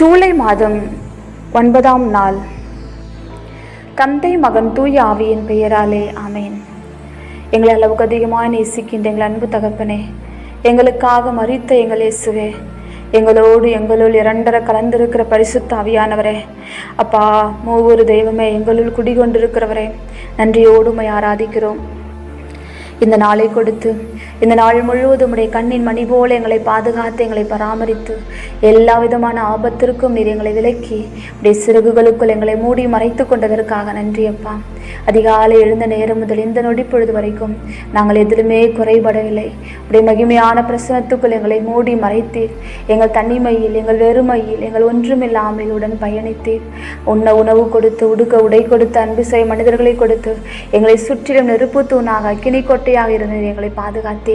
ஜூலை மாதம் ஒன்பதாம் நாள். கந்தை மகன் தூய ஆவியின் பெயராலே ஆமேன். எங்களை அளவுக்கு அதிகமாக நேசிக்கின்ற எங்கள் அன்பு தகப்பனே எங்களுக்காக மறித்த எங்கள் இயேசுவே எங்களோடு எங்களுள் இரண்டர கலந்திருக்கிற பரிசுத்த ஆவியானவரே அப்பா மூவொரு தெய்வமே எங்களுள் குடிகொண்டிருக்கிறவரே நன்றியோடு உம்மை ஆராதிக்கிறோம். இந்த நாளை கொடுத்து இந்த நாள் முழுவதும் உடைய கண்ணின் மணி போல எங்களை பாதுகாத்து எங்களை பராமரித்து எல்லா விதமான ஆபத்திற்கும் நீர் எங்களை விலக்கி உடைய சிறகுகளுக்குள் எங்களை மூடி மறைத்து கொண்டதற்காக நன்றி அப்பா. அதிகாலை எழுந்த நேரம் முதல் இந்த நொடி பொழுது வரைக்கும் நாங்கள் எதிலுமே குறைபடவில்லை. உடைய மகிமையான பிரசனத்துக்குள் எங்களை மூடி மறைத்தீர். எங்கள் தனிமையில் எங்கள் வெறுமையில் எங்கள் ஒன்றுமில்லாமல் உடன் பயணித்தீர். உண்ண உணவு கொடுத்து உடுக்க உடை கொடுத்து அன்பு செய்ய மனிதர்களை கொடுத்து எங்களை சுற்றிலும் நெருப்பு தூணாக அக்கினி கொட்டையாக இருந்து எங்களை பாதுகாத்தீர்.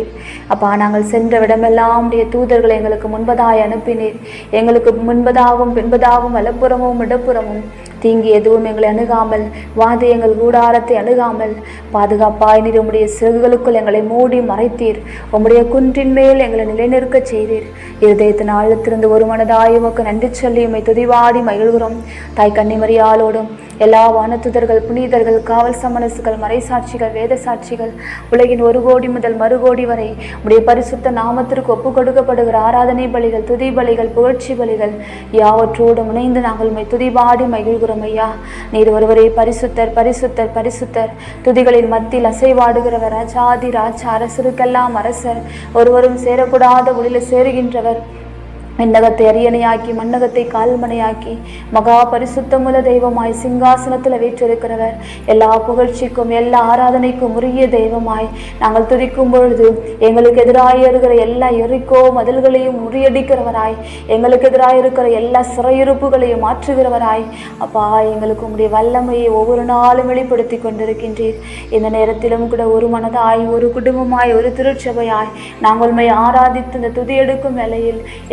அப்பா நாங்கள் சென்ற விடமெல்லாம் உடைய தூதர்களை எங்களுக்கு முன்பதாய் அனுப்பினீர். எங்களுக்கு முன்பதாகவும் பின்பதாகவும் வலப்புறமும் இடப்புறமும் தீங்கி எதுவும் எங்களை அணுகாமல் வாதியங்கள் கூடாரத்தை அணுகாமல் பாதுகாப்பாய் நீர் உம்முடைய சிறகுகளுக்குள் எங்களை மூடி மறைத்தீர். உம்முடைய குன்றின் மேல் எங்களை நிலைநிற்க செய்தீர். இருதயத்தின் ஆழத்திலிருந்து ஒரு மனதாய் உமக்கு நன்றி சொல்லி உம்மை துதிவாடி மகிழ்கிறோம். தாய் கன்னிமரியாலோடும் எல்லா வானத்துதர்கள் புனிதர்கள் காவல் சமணசுகள் மறைசாட்சிகள் வேத சாட்சிகள் உலகின் ஒரு கோடி முதல் மறுகோடி வரை உடைய பரிசுத்த நாமத்திற்கு ஒப்பு கொடுக்கப்படுகிற ஆராதனை பலிகள் துதி பலிகள் புகழ்ச்சி பலிகள் யாவற்றோடு இணைந்து நாங்கள் உம்மை துதிபாடி மகிழ்கிறோம். ஐயா. நீர் ஒருவரே பரிசுத்தர் பரிசுத்தர் பரிசுத்தர். துதிகளின் மத்தியில் அசைவாடுகிறவர் ராஜாதி ராஜா அரசருக்கெல்லாம் அரசர். ஒருவரும் சேரக்கூடாத ஒளியில் சேருகின்றவர். விண்ணகத்தை அரியணையாக்கி மன்னகத்தை கால்மனையாக்கி மகா பரிசுத்தமுள்ள தெய்வமாய் சிங்காசனத்தில் வீற்றிருக்கிறவர். எல்லா புகழ்ச்சிக்கும் எல்லா ஆராதனைக்கும் உரிய தெய்வமாய் நாங்கள் துதிக்கும் பொழுது எங்களுக்கு எதிராக இருக்கிற எல்லா எரிக்கோ மதில்களையும் முறியடிக்கிறவராய் எங்களுக்கு எதிராக இருக்கிற எல்லா சிறையிருப்புகளையும் மாற்றுகிறவராய். அப்பா எங்களுக்கு உடைய வல்லமையை ஒவ்வொரு நாளும் வெளிப்படுத்தி கொண்டிருக்கின்றீர். இந்த நேரத்திலும் கூட ஒரு மனதாய் ஒரு குடும்பமாய் ஒரு திருச்சபையாய் நாங்கள் உண்மை ஆராதித்து இந்த துதி எடுக்கும்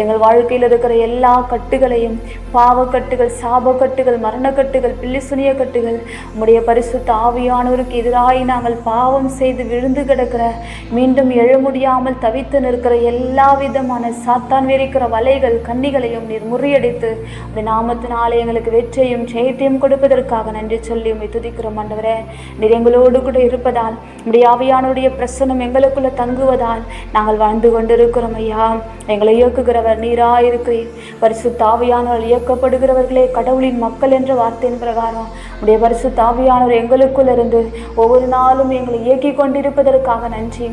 எங்கள் வாழ்க்கையில் இருக்கிற எல்லா கட்டுகளையும் பாவக்கட்டுகள் சாபக்கட்டுகள் மரணக்கட்டுகள் பில்லிசுனிய கட்டுகள் உம்முடைய பரிசுத்த ஆவியானவருக்கு எதிராய் நாங்கள் பாவம் செய்து விழுந்து கிடக்கிற மீண்டும் எழ முடியாமல் தவித்து நிற்கிற எல்லா விதமான சாத்தான் விரிக்கிற வலைகள் கன்னிகளையும் நீர் முறியடித்து உடைய நாமத்தினாலே எங்களுக்கு வெற்றியும் ஜெயத்தையும் கொடுப்பதற்காக நன்றி சொல்லி உண்மை துதிக்கிறோம் ஆண்டவரே. நீர் எங்களோடு கூட இருப்பதால் உடைய ஆவியானுடைய பிரசனம் எங்களுக்குள்ள தங்குவதால் நாங்கள் வாழ்ந்து கொண்டிருக்கிறோம் ஐயா. எங்களை இயக்குகிறவர் நீராயிருக்கிறீர் பரிசுத்த ஆவியானவர் இயக்கப்படுகிறவர்களே கடவுளின் மக்கள் என்ற வார்த்தையின் பிரகாரம் உடைய பரிசு தாவியானவர் எங்களுக்குள் இருந்து ஒவ்வொரு நாளும் எங்களை இயக்கி கொண்டிருப்பதற்காக நன்றி.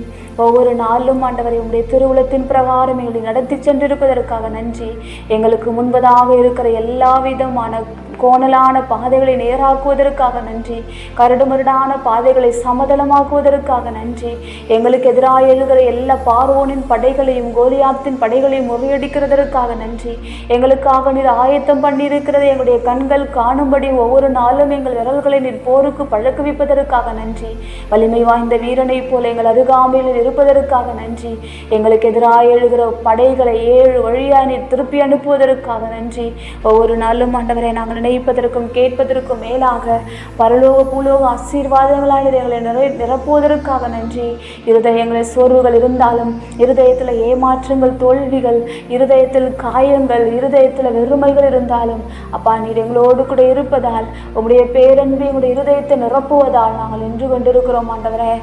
ஒவ்வொரு நாளும் ஆண்டவரை உடைய திருவுளத்தின் பிரகாரம் எங்களை நடத்தி சென்றிருப்பதற்காக நன்றி. எங்களுக்கு முன்பதாக இருக்கிற எல்லா விதமான கோணலான பாதைகளை நேராக்குவதற்காக நன்றி. கரடுமுரடான பாதைகளை சமதளமாக்குவதற்காக நன்றி. எங்களுக்கு எதிராக எழுகிற எல்லா பார்வோனின் படைகளையும் கோலியாத்தின் படைகளையும் முறியடிக்கிறதற்காக நன்றி. எங்களுக்காக நீர் ஆயத்தம் பண்ணியிருக்கிறது. எங்களுடைய கண்கள் காணும்படி ஒவ்வொரு நாளும் எங்கள் விரல்களை நீர் போருக்கு பழக்குவிப்பதற்காக நன்றி. வலிமை வாய்ந்த வீரனைப் போல எங்கள் அருகாமையில் இருப்பதற்காக நன்றி. எங்களுக்கு எதிராக எழுகிற படைகளை ஏழு வழியாய் நீர் திருப்பி அனுப்புவதற்காக நன்றி. ஒவ்வொரு நாளும் ஆண்டவரை நாங்கள் நினைப்பதற்கும் கேட்பதற்கும் மேலாக பரலோக பூலோக ஆசீர்வாதங்களால் எங்களை நிறை நிரப்புவதற்காக நன்றி. இருதயங்களில் சோர்வுகள் இருந்தாலும் இருதயத்தில் ஏமாற்றங்கள் தோல்விகள் இருதயத்தில் காயங்கள் இருதயத்தில் வெறுமைகள் இருந்தாலும் அப்பா நீர் எங்களோடு கூட இருப்பதால் உங்களுடைய பேரன்பு உங்களுடைய இருதயத்தை நிரப்புவதால் நாங்கள் நின்று கொண்டிருக்கிறோம் ஆண்டவரே.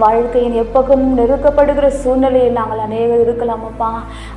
வாழ்க்கையின் எப்பக்கமும் நெருக்கப்படுகிற சூழ்நிலையில் நாங்கள் அநேகர் இருக்கலாம் அப்பா.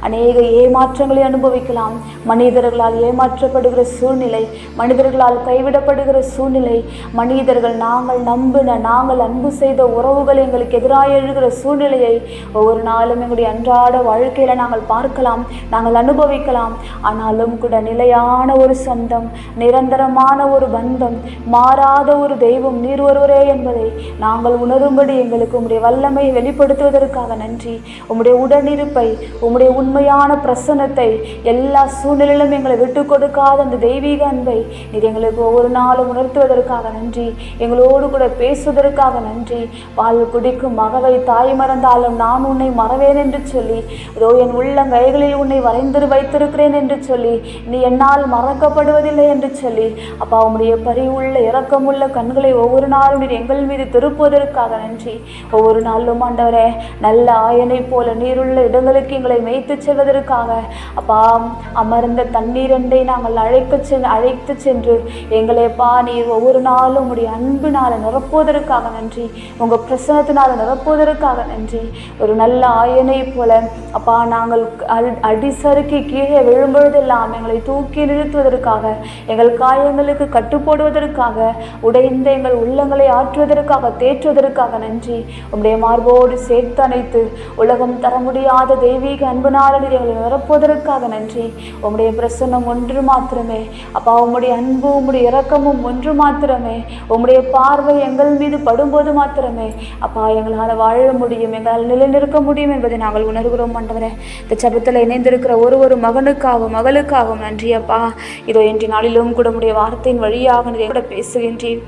அநேக ஏமாற்றங்களை அனுபவிக்கலாம். மனிதர்களால் ஏமாற்றப்படுகிற சூழ்நிலை மனிதர்களால் கைவிடப்படுகிற சூழ்நிலை மனிதர்கள் நாங்கள் நம்பின நாங்கள் அன்பு செய்த உறவுகள் எங்களுக்கு எதிராக எழுகிற சூழ்நிலையை ஒவ்வொரு நாளும் எங்களுடைய அன்றாட வாழ்க்கையில் நாங்கள் பார்க்கலாம் நாங்கள் அனுபவிக்கலாம். ஆனாலும் கூட நிலையான ஒரு சொந்தம் நிரந்தரமான ஒரு பந்தம் மாறாத ஒரு தெய்வம் நீர் ஒருவரே என்பதை நாங்கள் உணரும்படி எங்களுக்கு உம்முடைய வல்லமை வெளிப்படுத்துவதற்காக நன்றி. உம்முடைய உடனிருப்பை உம்முடைய உண்மையான பிரசன்னத்தை எல்லா சூழ்நிலையிலும் எங்களை விட்டு கொடுக்காத அந்த தெய்வீக அன்பை நீர் எங்களுக்கு ஒவ்வொரு நாளும் உணர்த்துவதற்காக நன்றி. எங்களோடு கூட பேசுவதற்காக நன்றி. பால் குடிக்கும் மகவை தாய் மறந்தாலும் நான் உன்னை மறவேன் என்று சொல்லி இதோ என் உள்ளங்கைகளில் உன்னை வரைந்து வைத்திருக்கிறேன் என்று சொல்லி நீ என்னால் மறக்கப்படுவதில்லை என்று சொல்லி அப்பா உம்முடைய பரிவுள்ள இரக்கமுள்ள கண்களை ஒவ்வொரு நாளும் நீர் எங்கள் மீது திருப்புவதற்காக நன்றி. ஒவ்வொரு நாளும் ஆண்டவரே நல்ல ஆயனை போல நீருள்ள இடங்களுக்கு எங்களை மேய்த்து செல்வதற்காக. அப்பா அமர்ந்த தண்ணீரண்டை நாங்கள் அழைக்க சென்று அழைத்து சென்று எங்களைப்பா நீர் ஒவ்வொரு நாளும் உடைய அன்பினால் நிரப்புவதற்காக நன்றி. உங்கள் பிரசனத்தினால் நிரப்புவதற்காக நன்றி. ஒரு நல்ல ஆயனை போல அப்பா நாங்கள் அல்- அடிசறுக்கி கீழே விழும்பொழுதெல்லாம் எங்களை தூக்கி நிறுத்துவதற்காக எங்கள் காயங்களுக்கு கட்டுப்போடுவதற்காக உடைந்த எங்கள் உள்ளங்களை ஆற்றுவதற்காக தேற்றுவதற்காக நன்றி. உம்முடைய மார்போடு சேர்த்து அணைத்து உலகம் தர முடியாத தெய்வீக அன்பு நீர் எங்களை நிரப்புவதற்காக நன்றி. உம்முடைய பிரசன்னம் ஒன்று மாத்திரமே. அப்பா உம்முடைய அன்பு உம்முடைய இரக்கமும் ஒன்று மாத்திரமே. உம்முடைய பார்வை எங்கள் மீது படும்போது மாத்திரமே. அப்பா எங்களால் வாழ முடியும் எங்களால் நிலைநிறுக்க முடியும் என்பதை நாங்கள் உணர்கிறோம் ஆண்டவரே. இந்த சபத்தில் இணைந்திருக்கிற ஒரு ஒரு மகனுக்காகவும் மகளுக்காகவும் நன்றி அப்பா. இதோ இன்றைய நாளிலும் கூட உடைய வார்த்தையின் வழியாக கூட பேசுகின்றேன்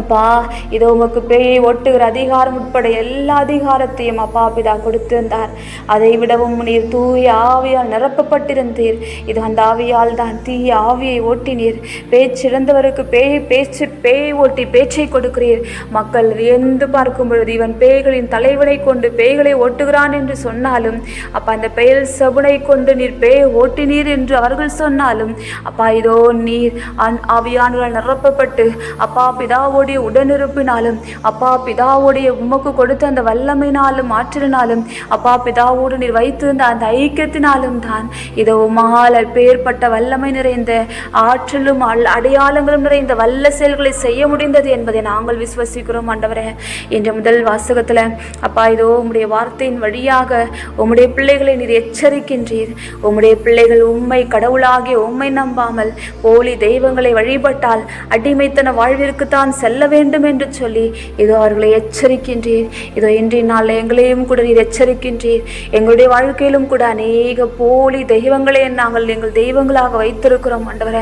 அப்பா இதோ உமக்கு பேயை ஒட்டுகிற அதிகாரம் உட்பட எல்லா அதிகாரத்தையும் அப்பா பிதா கொடுத்திருந்தார் அதை விடவும் நீர் தூய ஆவியால் நிரப்பப்பட்டிருந்தீர். இது அந்த ஆவியால் தான் தீய ஆவியை ஓட்டினீர். பேச்சிறந்தவருக்கு பேயை பேச்சு பேயை ஓட்டி பேச்சை கொடுக்கிறீர். மக்கள் வியந்து பார்க்கும் பொழுது இவன் பேய்களின் தலைவனை கொண்டு பேய்களை ஓட்டுகிறான் என்று சொன்னாலும் அப்பா அந்த பெயர் சபுனை கொண்டு நீர் பேயை ஓட்டினீர் என்று அவர்கள் சொன்னாலும் அப்பா இதோ நீர் ஆவியானால் ஆவியானவர்கள் நிரப்பப்பட்டு அப்பா பிதாவோடைய உடனிருப்பினாலும் அப்பா பிதாவுடைய உமக்கு கொடுத்த அந்த வல்லமையினாலும் ஆற்றலினாலும் அப்பா பிதாவோடு நீர் வைத்திருந்த அந்த ஐக்கியத்தினாலும் தான் இதோ உமால் பேர்பட்ட வல்லமை நிறைந்த ஆற்றலும் அடையாளங்களும் நிறைந்த வல்ல செயல்களை செய்ய முடிந்தது என்பதை நாங்கள் விசுவசிக்கிறோம் ஆண்டவரே. என்ற முதல் வாசகத்தில் அப்பா இதோ உம்முடைய வார்த்தையின் வழியாக உம்முடைய பிள்ளைகளை நீர் எச்சரிக்கின்றீர். உம்முடைய பிள்ளைகள் உம்மை கடவுளாகிய உம்மை நம்பாமல் போலி தெய்வங்களை வழிபட்டால் அடிமைத்தன வாழ்விற்குத்தான் செல்ல வேண்டும் என்று சொல்லி இதோ அவர்களை எச்சரிக்கின்றீர். இதோ இன்றைய நாளில் எங்களையும் கூட நீர் எச்சரிக்கின்றீர். எங்களுடைய வாழ்க்கையிலும் கூட அநேக போலி தெய்வங்களை நாங்கள் எங்கள் தெய்வங்களாக வைத்திருக்கிறோம் ஆண்டவர.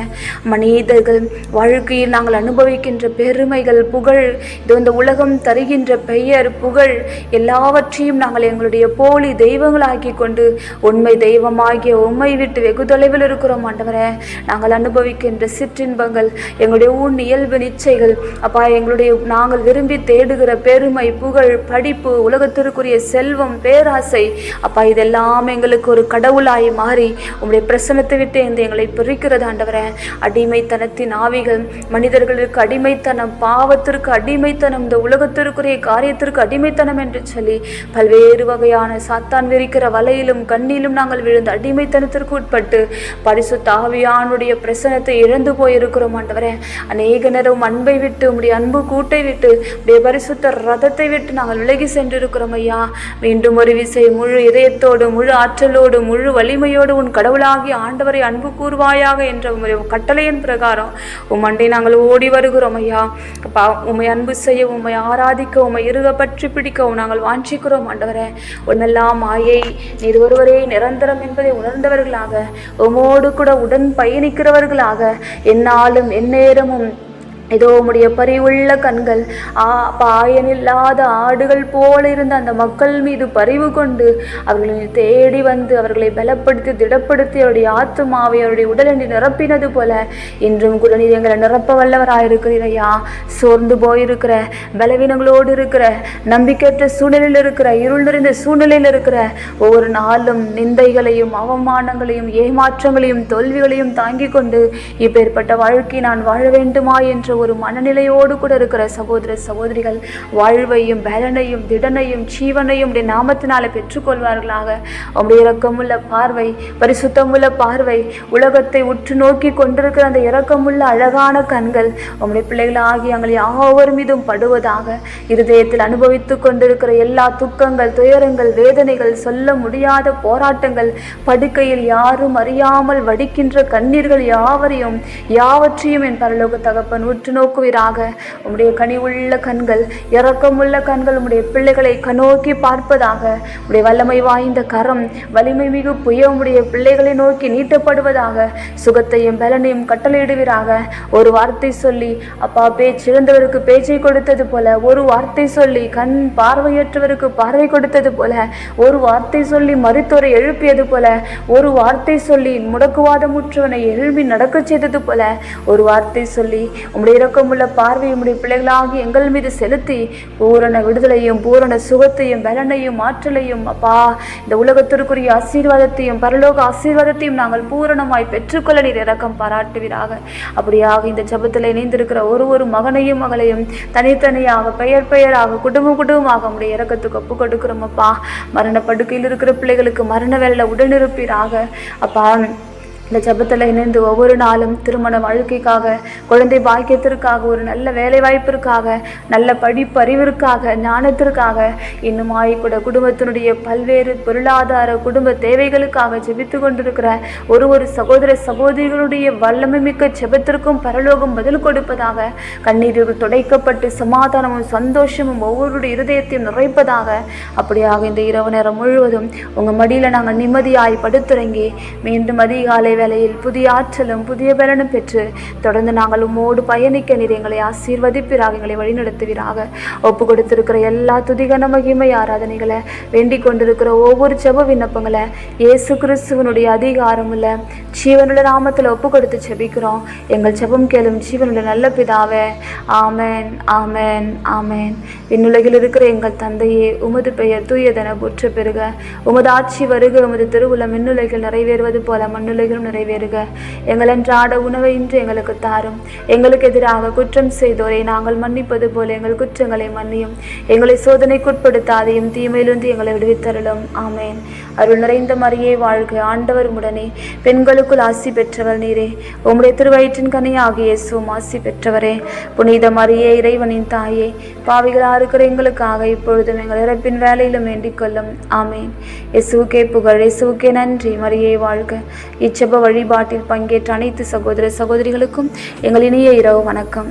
மனிதர்கள் வாழ்க்கையில் நாங்கள் அனுபவிக்கின்ற பெருமைகள் புகழ் இது இந்த உலகம் தருகின்ற பெயர் புகழ் எல்லாவற்றையும் நாங்கள் எங்களுடைய போலி தெய்வங்களாக்கி கொண்டு உண்மை தெய்வமாகிய உண்மை விட்டு வெகு தொலைவில் இருக்கிறோம் ஆண்டவர. நாங்கள் அனுபவிக்கின்ற சிற்றின்பங்கள் எங்களுடைய ஊன் இயல்பு நிச்சைகள் அப்பா எங்களுடைய நாங்கள் விரும்பி தேடுகிற பெருமை புகழ் படிப்பு உலகத்திற்குரிய செல்வம் பேராசை. அப்பா இதெல்லாம் எங்களுக்கு ஒரு கடவுளாய் மாறி உங்களுடைய பிரசனத்தை விட்டு இந்த எங்களை பிரிக்கிறது ஆண்டவரே. அடிமைத்தனத்தின் ஆவிகள் மனிதர்களுக்கு அடிமைத்தனம் பாவத்திற்கு அடிமைத்தனம் இந்த உலகத்திற்குரிய காரியத்திற்கு அடிமைத்தனம் என்று சொல்லி பல்வேறு வகையான சாத்தான் விரிக்கிற வலையிலும் கண்ணிலும் நாங்கள் விழுந்த அடிமைத்தனத்திற்கு உட்பட்டு பரிசு தாவியானுடைய பிரசனத்தை இழந்து போயிருக்கிறோம் ஆண்டவரே. அநேக நேரம் அன்பை விட்டு உடைய அன்பு கூட்டை விட்டு உடைய பரிசுத்த ரதத்தை விட்டு நாங்கள் விலகி சென்றிருக்கிறோம் ஐயா. மீண்டும் ஒரு விசை முழு இதயத்தோடு முழு ஆற்றலோடு முழு வலிமையோடு உன் கடவுளாகி ஆண்டவரை அன்பு கூறுவாயாக என்ற உம்முடைய கட்டளையின் பிரகாரம் உம்மண்டை நாங்கள் ஓடி வருகிறோம் ஐயா. அப்பா உம்மை அன்பு செய்ய உம்மை ஆராதிக்க உம்மை இருக பற்றி பிடிக்கவும் நாங்கள் வாஞ்சிக்கிறோம் ஆண்டவரே. உன்னெல்லாம் மாயை நீர் ஒருவரே நிரந்தரம் என்பதை உணர்ந்தவர்களாக உமோடு கூட உடன் பயணிக்கிறவர்களாக எந்நாளும் எந்நேரமும் இதோ உம்முடைய பரிவுள்ள கண்கள் ஆ பாயனில்லாத ஆடுகள் போல இருந்த அந்த மக்கள் மீது பரிவு கொண்டு அவர்களை தேடி வந்து அவர்களை பலப்படுத்தி திடப்படுத்தி அவருடைய ஆத்மாவை அவருடைய உடலை நிரப்பினது போல இன்றும் கூட நீர் எங்களை நிரப்ப வல்லவராயிருக்கிறீரையா சோர்ந்து போயிருக்கிற பலவீனங்களோடு இருக்கிற நம்பிக்கையற்ற சூழ்நிலையில் இருக்கிற இருள் நிறைந்த சூழ்நிலையில் இருக்கிற ஒவ்வொரு நாளும் நிந்தைகளையும் அவமானங்களையும் ஏமாற்றங்களையும் தோல்விகளையும் தாங்கிக் கொண்டு இப்பேற்பட்ட வாழ்க்கை நான் வாழ வேண்டுமா என்ற ஒரு மனநிலையோடு கூட இருக்கிற சகோதர சகோதரிகள் வாழ்வையும் பலனையும் திடனையும் ஜீவனையும் உடைய நாமத்தினால பெற்றுக்கொள்வார்களாக. உடைய இரக்கமுள்ள பார்வை பரிசுத்தமுள்ள பார்வை உலகத்தை உற்று நோக்கி கொண்டிருக்கிற அந்த இரக்கமுள்ள அழகான கண்கள் உங்களுடைய பிள்ளைகளாகி எங்கள் யாவர் மீதும் படுவதாக இருதயத்தில் அனுபவித்துக் கொண்டிருக்கிற எல்லா துக்கங்கள் துயரங்கள் வேதனைகள் சொல்ல முடியாத போராட்டங்கள் படுக்கையில் யாரும் அறியாமல் வடிக்கின்ற கண்ணீர்கள் யாவரையும் யாவற்றையும் என் பரலோக தகப்பன் உற்று நோக்குவீராக. உம்முடைய கனிவுள்ள கண்கள் இறக்கமுள்ள கண்கள் உம்முடைய பிள்ளைகளை கண்ணோக்கி பார்ப்பதாக. உடைய வல்லமை வாய்ந்த கரம் வலிமை மிகு புய உடைய பிள்ளைகளை நோக்கி நீட்டப்படுவதாக. சுகத்தையும் பலனையும் கட்டளையிடுவீராக. ஒரு வார்த்தை சொல்லி அப்பா பேச்சிழந்தவருக்கு பேச்சை கொடுத்தது போல ஒரு வார்த்தை சொல்லி கண் பார்வையற்றவருக்கு பார்வை கொடுத்தது போல ஒரு வார்த்தை சொல்லி மருத்துவரை எழுப்பியது போல ஒரு வார்த்தை சொல்லி முடக்குவாதமுற்றவனை எழுப்பி நடக்கச் செய்தது போல ஒரு வார்த்தை சொல்லி உம்முடைய இறக்கமுள்ள இரக்கமுள்ள பார்வையை பிள்ளைகளாகி எங்கள் மீது செலுத்தி பூரண விடுதலையும் பூரண சுகத்தையும் பலனையும் ஆற்றலையும் அப்பா இந்த உலகத்திற்குரிய ஆசீர்வாதத்தையும் பரலோக ஆசீர்வாதத்தையும் நாங்கள் பூரணமாய் பெற்றுக்கொள்ள நீர் இரக்கம் பாராட்டுவீராக. அப்படியாக இந்த ஜெபத்தில் இணைந்திருக்கிற ஒரு ஒரு மகனை மகனையும் மகளையும் தனித்தனியாக பெயர் பெயராக குடும்பம் குடும்பமாக உடைய இறக்கத்துக்கு ஒப்பு கொடுக்கிறோம் அப்பா. மரண படுக்கையில் இருக்கிற பிள்ளைகளுக்கு மரண வேலை உடனிருப்பீராக. அப்பா இந்த ஜெபத்தில் இணைந்து ஒவ்வொரு நாளும் திருமண வாழ்க்கைக்காக குழந்தை பாக்கியத்திற்காக ஒரு நல்ல வேலை வாய்ப்பிற்காக நல்ல படிப்பறிவிற்காக ஞானத்திற்காக இன்னுமாய் கூட குடும்பத்தினுடைய பல்வேறு பொருளாதார குடும்ப தேவைகளுக்காக ஜெபித்து கொண்டிருக்கிற ஒரு ஒரு சகோதர சகோதரிகளுடைய வல்லமை மிக்க ஜெபத்திற்கும் பரலோகம் பதில் கொடுப்பதாக கண்ணீரில் துடைக்கப்பட்டு சமாதானமும் சந்தோஷமும் ஒவ்வொருடைய இருதயத்தையும் நிறைப்பதாக அப்படியாக இந்த இரவு நேரம் முழுவதும் உங்கள் மடியில் நாங்கள் நிம்மதியாய் படுத்துறங்கி மீண்டும் அதிகாலை வேலையில் புதிய ஆற்றலும் புதிய பலனும் பெற்று தொடர்ந்து நாங்கள் உம்மோடு பயணிக்க நீர் எங்களை ஆசீர்வதிப்பிறாக எங்களை வழிநடத்துவீராக. ஒப்பு கொடுத்திருக்கிற எல்லா துதிகன மகிமை ஆராதனைகளை வேண்டிக் கொண்டிருக்கிற ஒவ்வொரு செப விண்ணப்பங்களை இயேசு கிறிஸ்துவனுடைய அதிகாரமுள்ள ஜீவனுள்ள நாமத்தில் ஒப்பு கொடுத்து செபிக்கிறோம் எங்கள் செபம் கேளும் ஜீவனுடைய நல்ல பிதாவே ஆமேன் ஆமேன் ஆமேன். விண்ணுலகில் இருக்கிற எங்கள் தந்தையே உமது பெயர் தூயதென போற்ற பெறுக. உமது ஆட்சி வருக உமது திருவுளம் மின்னுலைகள் நிறைவேறுவது போல மண்ணுலகிலும் நிறைவேறுக. எங்கள் அன்றாட உணவை இன்று எங்களுக்கு தாரும். எங்களுக்கு எதிராக குற்றம் செய்தோரை நாங்கள் மன்னிப்பது போல எங்கள் குற்றங்களை மன்னியும். எங்களை சோதனைக்குட்படுத்தாதையும் தீமையிலிருந்து எங்களை விடுவித்தருளும். ஆமேன். அருள் நிறைந்த மறியே வாழ்க ஆண்டவர் உடனே பெண்களுக்குள் ஆசி பெற்றவர் நீரே. உம்முடைய திருவயிற்றின் கனியாகிய இயேசுவும் ஆசி பெற்றவரே. புனித மரியே இறைவனின் தாயே. பாவிகளாக இருக்கிற எங்களுக்காக இப்பொழுதும் எங்கள் இறப்பின் வேலையிலும் வேண்டிக் கொள்ளும். ஆமேன். இயேசுவுக்கே புகழ் இயேசுவுக்கே நன்றி. மரியே வாழ்க. இச்செப வழிபாட்டில் பங்கேற்ற அனைத்து சகோதர சகோதரிகளுக்கும் எங்கள் இணைய இரவு வணக்கம்.